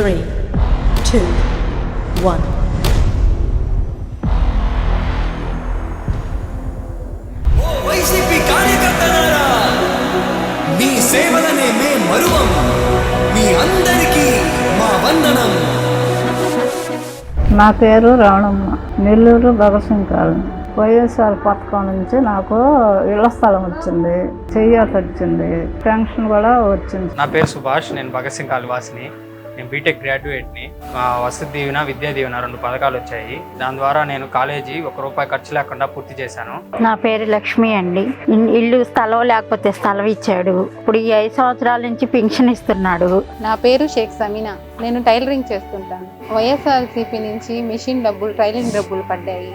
three, two, one. ఓ వైసీపీ కార్యకర్తలారా మీ సేవలనే మే మరువం మీ అందరికీ మా వందనం. నా పేరు రావణమ్మ నెల్లూరు భగసింగ్ కాలనీ వైఎస్ఆర్ పథకం నుంచి నాకు ఇళ్ళ స్థలం వచ్చింది చెయ్యాత వచ్చింది పెన్షన్ కూడా వచ్చింది. నా పేరు సుభాష్ నేను భగత్ సింగ్ కాలవాసిని నేను బీటెక్ గ్రాడ్యుయేట్ని వసతి దీవెన విద్యా దీవెన రెండు పథకాలు వచ్చాయి. దాని ద్వారా నేను కాలేజీ ఒక రూపాయి ఖర్చు లేకుండా పూర్తి చేశాను. నా పేరు లక్ష్మి అండి. ఇల్లు స్థలం లేకపోతే స్థలం ఇచ్చాడు. ఇప్పుడు ఈ ఐదు సంవత్సరాల నుంచి పెన్షన్ ఇస్తున్నాడు. నా పేరు షేక్ సమీనా. నేను టైలరింగ్ చేస్తుంటాను. వైఎస్ఆర్సీపీ నుంచి మిషన్ డబ్బులు టైలరింగ్ డబ్బులు పడ్డాయి.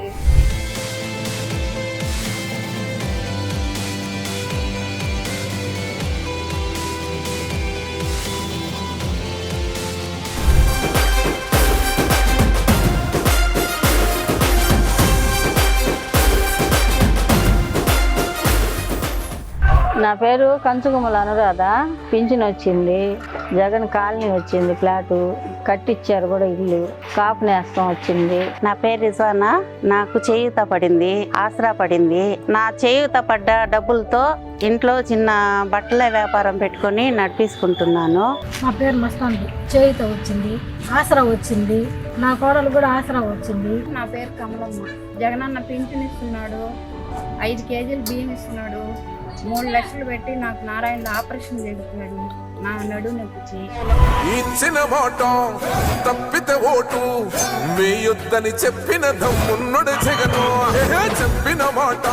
నా పేరు కంచుగుమ్మల అనురాధ. పింఛన్ వచ్చింది. జగన్ కాలనీ వచ్చింది ఫ్లాటు. కట్టిచ్చారు కూడా ఇల్లు. కాపు నేస్తం వచ్చింది. నా పేరు రిజానా నాకు చేయూత పడింది. ఆసరా పడింది. నా చేయూత పడ్డ డబ్బులతో ఇంట్లో చిన్న బట్టల వ్యాపారం పెట్టుకొని నడిపించుకుంటున్నాను. నా పేరు మస్తాన్ది చేయిత వచ్చింది. ఆసరా వచ్చింది. నా కోడలు కూడా ఆసరా వచ్చింది. నా పేరు కమలమ్మ. జగనన్న పింఛన్ ఇస్తున్నాడు. ఐదు కేజీలు బియ్యం ఇస్తున్నాడు. మూడు లక్షలు పెట్టి నాకు నారాయణ ఆపరేషన్ చేస్తున్నాడు నా నడు నొప్పించి ఇచ్చిన మాట తప్పితే ఓటు వేయొద్దని చెప్పిన దమ్మున్నడు జగను. చెప్పిన మాట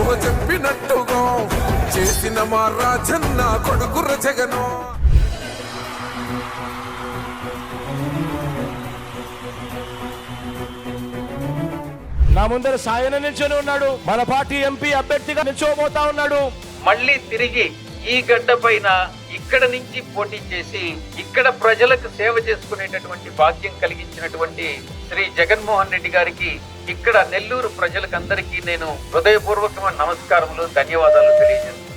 ఊహ చెప్పినట్టుగా చేసిన మా రాజన్న కొడుకుర జగను. నా ముందర సాయన నిల్చొని ఉన్నాడు. మన పార్టీ ఎంపీ అభ్యర్థిగా నిల్చోబోతా ఉన్నాడు. మళ్ళీ తిరిగి ఈ గడ్డ పైన ఇక్కడ నుంచి పోటీ చేసి ఇక్కడ ప్రజలకు సేవ చేసుకునేటటువంటి భాగ్యం కలిగించినటువంటి శ్రీ జగన్మోహన్ రెడ్డి గారికి ఇక్కడ నెల్లూరు ప్రజలకందరికీ నేను హృదయపూర్వకమైన నమస్కారములు ధన్యవాదాలు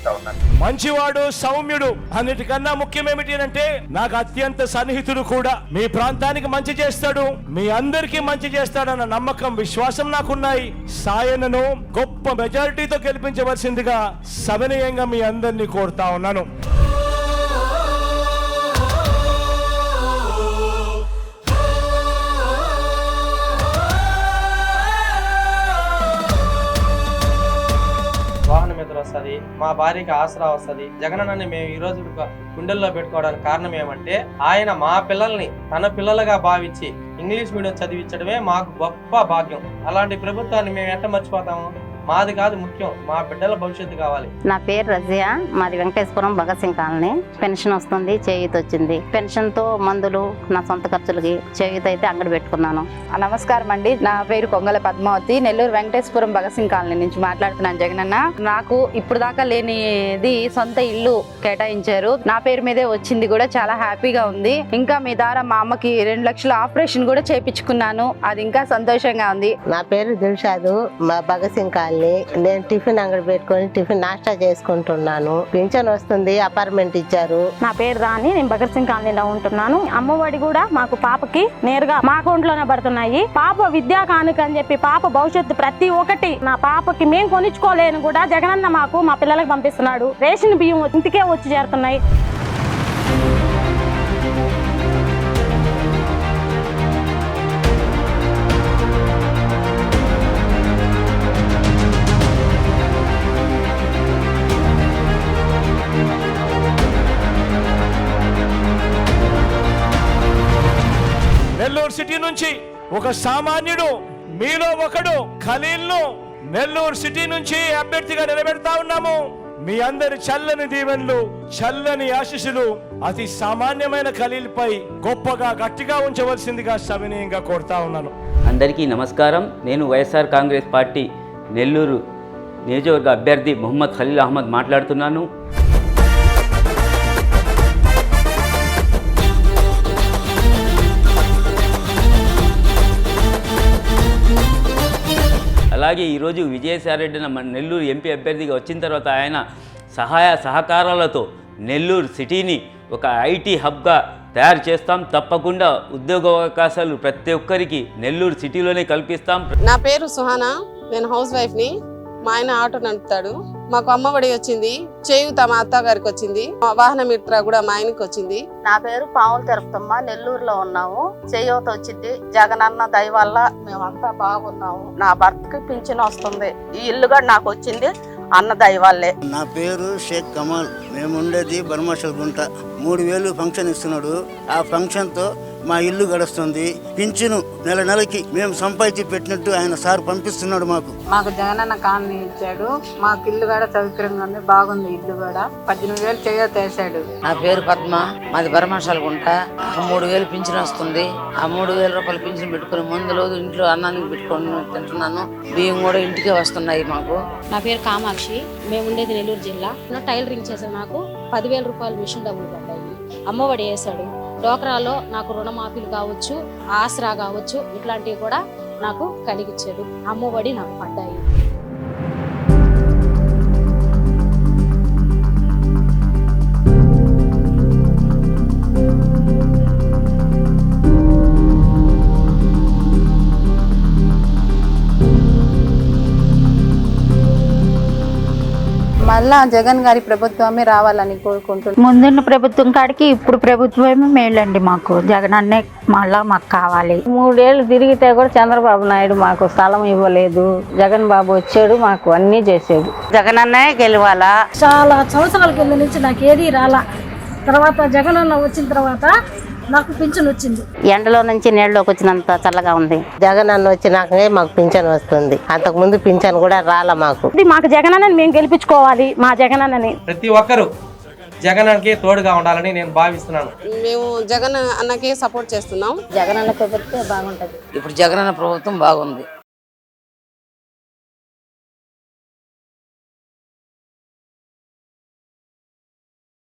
తెలియజేసుకుంటా ఉన్నాను. మంచివాడు సౌమ్యుడు అన్నిటికన్నా ముఖ్యమేమిటి అంటే నాకు అత్యంత సన్నిహితుడు కూడా. మీ ప్రాంతానికి మంచి చేస్తాడు మీ అందరికీ మంచి చేస్తాడన్న నమ్మకం విశ్వాసం నాకున్నాయి. సాయనను గొప్ప మెజారిటీతో గెలిపించవలసిందిగా సవినయంగా మీ అందరినీ కోరుతా ఉన్నాను. వస్తుంది మా భార్యకి ఆసరా వస్తుంది. జగనన్నని మేము ఈ రోజు గుండెల్లో పెట్టుకోవడానికి కారణం ఏమంటే ఆయన మా పిల్లల్ని తన పిల్లలుగా భావించి ఇంగ్లీష్ మీడియం చదివించడమే మాకు గొప్ప భాగ్యం. అలాంటి ప్రభుత్వాన్ని మేము ఎట్ట మర్చిపోతాము? మాది కాదు ముఖ్యం మా బిడ్డల భవిష్యత్తు కావాలి. నా పేరు రజియా మాది వెంకటేశ్వరం భగత్ సింగ్ కాలనీ. పెన్షన్ వస్తుంది చేయూత వచ్చింది. పెన్షన్తో మందులు నా సొంత ఖర్చులకి చేయూత అయితే అంగడి పెట్టుకున్నాను. నమస్కారం అండి. నా పేరు కొంగల పద్మావతి. నెల్లూరు వెంకటేశ్వరం భగత్ సింగ్ కాలనీ నుంచి మాట్లాడుతున్నాను జగనన్న. నాకు ఇప్పుడు దాకా లేనిది సొంత ఇల్లు కేటాయించారు. నా పేరు మీదే వచ్చింది కూడా చాలా హ్యాపీగా ఉంది. ఇంకా మీ ద్వారా మా అమ్మకి రెండు లక్షల ఆపరేషన్ కూడా చేపించుకున్నాను. అది ఇంకా సంతోషంగా ఉంది. నా పేరు దిల్షాదు. మా భగత్ సింగ్ కాలనీ. నేను టిఫిన్ అంగడి పెట్టుకొని టిఫిన్ నాష్టా చేసుకుంటున్నాను. పింఛన్ వస్తుంది అపార్ట్మెంట్ ఇచ్చారు. నా పేరు రాణి నేను భగత్ సింగ్ కాలనీలో ఉంటున్నాను. అమ్మఒడి కూడా మాకు పాపకి నేరుగా మా అకౌంట్లోనే పడుతున్నాయి. పాప విద్యా కానుక అని చెప్పి పాప భవిష్యత్తు ప్రతి ఒక్కటి నా పాపకి మేము కొనిచ్చుకోలేను కూడా జగనన్న మాకు మా పిల్లలకు పంపిస్తున్నాడు. రేషన్ బియ్యం ఇంటికే వచ్చి చేరుతున్నాయి. నెల్లూరు సిటీ నుంచి ఒక సామాన్యుడు మీలో ఒకడు ఖలీల్ను నెల్లూరు సిటీ నుంచి అభ్యర్థిగా నిలబెడతా ఉన్నాము. మీ అందరి చల్లని దీవెనలు చల్లని ఆశీస్సులు అతి సామాన్యమైన ఖలీల్ పై గొప్పగా గట్టిగా ఉంచవలసిందిగా సవినయంగా కోరుతా ఉన్నాను. అందరికీ నమస్కారం. నేను వైఎస్ఆర్ కాంగ్రెస్ పార్టీ నెల్లూరు నియోజకవర్గ అభ్యర్థి మొహమ్మద్ ఖలీల్ అహ్మద్ మాట్లాడుతున్నాను. అలాగే ఈరోజు విజయసాయిరెడ్డి మన నెల్లూరు ఎంపీ అభ్యర్థిగా వచ్చిన తర్వాత ఆయన సహాయ సహకారాలతో నెల్లూరు సిటీని ఒక ఐటీ హబ్గా తయారు చేస్తాం. తప్పకుండా ఉద్యోగ అవకాశాలు ప్రతి ఒక్కరికి నెల్లూరు సిటీలోనే కల్పిస్తాం. నా పేరు సుహానా. నేను హౌస్ వైఫ్ని. మా ఆయన ఆటో నడుపుతాడు. మాకు అమ్మఒడి వచ్చింది చేయూత మా అత్తగారికి వచ్చింది మా వాహన మిత్ర కూడా మా ఆయనకి వచ్చింది. నా పేరు పాములు తిరుపతమ్మ నెల్లూరులో ఉన్నాము. చేయూత వచ్చింది. జగనన్న దయ వల్ల మేమంతా బాగున్నాము. నా భర్తకి పింఛన్ వస్తుంది. ఈ ఇల్లు కూడా నాకు వచ్చింది అన్న దయ వల్లే. నా పేరు షేక్ కమాల్. మేము ఉండేది బర్మాషల్ గుంట. మూడు వేలు ఫంక్షన్ ఇస్తున్నాడు. ఆ ఫంక్షన్తో మా ఇల్లు గడుస్తుంది. పింఛను నెల నెలకి మేము సంపాదించి పెట్టినట్టు ఆయన సార్ పంపిస్తున్నాడు మాకు. మాకు జగనన్న కాలనీ ఇచ్చాడు. మాకు ఇల్లు కూడా సౌకర్యంగా ఉంది. బాగుంది ఇల్లు కూడా. పద్దెనిమిది వేలు చేయొద్దు వేసాడు నా పేరు పద్మ. మాది బరమశాల గుంట మూడు వేలు పింఛన్ వస్తుంది. ఆ మూడు వేల రూపాయలు పింఛన్ పెట్టుకుని మందులు ఇంట్లో అన్నానికి పెట్టుకొని తింటున్నాను. బియ్యం కూడా ఇంటికే వస్తున్నాయి మాకు. నా పేరు కామాక్షి. మేము ఉండేది నెల్లూరు జిల్లా. నా టైలరింగ్ చేసే నాకు పదివేల రూపాయలు మిషన్ డబ్బులు పడ్డాయి. అమ్మఒడి వేశాడు. డోక్రాలో నాకు రుణమాఫీలు కావచ్చు ఆసరా కావచ్చు ఇట్లాంటివి కూడా నాకు కలిగించాడు అమ్మఒడి నాకు పడ్డాయి. మళ్ళా జగన్ గారి ప్రభుత్వమే రావాలని కోరుకుంటున్నాను ముందున్న ప్రభుత్వం కాడికి ఇప్పుడు ప్రభుత్వమే మేలండి మాకు. జగన్ అన్నే మళ్ళా మాకు కావాలి. మూడేళ్ళు తిరిగితే కూడా చంద్రబాబు నాయుడు మాకు స్థలం ఇవ్వలేదు. జగన్ బాబు వచ్చాడు మాకు అన్నీ చేసాడు జగనన్నే గెలవాలా? చాలా సంవత్సరాల కింద నుంచి నాకు ఏది రాలా. తర్వాత జగనన్న వచ్చిన తర్వాత నాకు పింఛన్ వచ్చింది. ఎండలో నుంచి నీళ్ళలోకి వచ్చినంత చల్లగా ఉంది. జగన్ అన్న వచ్చినాకనే మాకు పింఛన్ వస్తుంది. అంతకు ముందు పింఛన్ కూడా రాలా మాకు. ఇది మాకు జగనన్నని మేము గెలిపించుకోవాలి మా జగనన్నని ప్రతి ఒక్కరూ జగన్కి తోడుగా ఉండాలని నేను భావిస్తున్నాను. మేము జగన్ అన్నకే సపోర్ట్ చేస్తున్నాం. జగనన్న ప్రభుత్వం బాగుంటది. ఇప్పుడు జగనన్న ప్రభుత్వం బాగుంది.